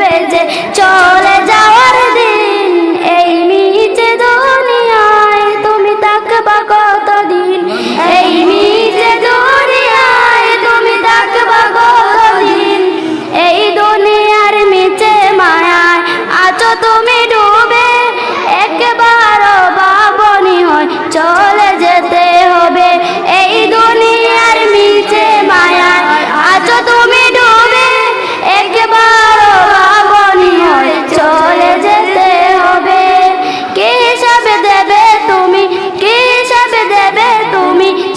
বেজে চলে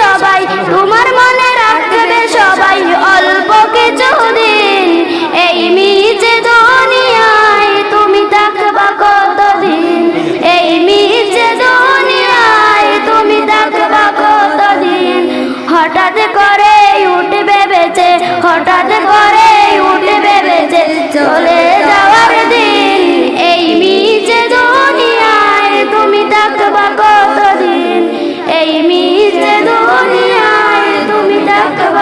সবাই, তোমার মনে রাখবে সবাই অল্প কিছু দিন। এই মিজে দুনিয়ায় তুমি থাকবা কতদিন? এই মিজে দুনিয়ায় তুমি থাকবা কতদিন? হঠাৎ করে উঠবে বেঁচে, হঠাৎ করে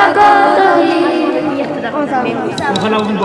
Sagot, Sagot, Sagot, Sagot,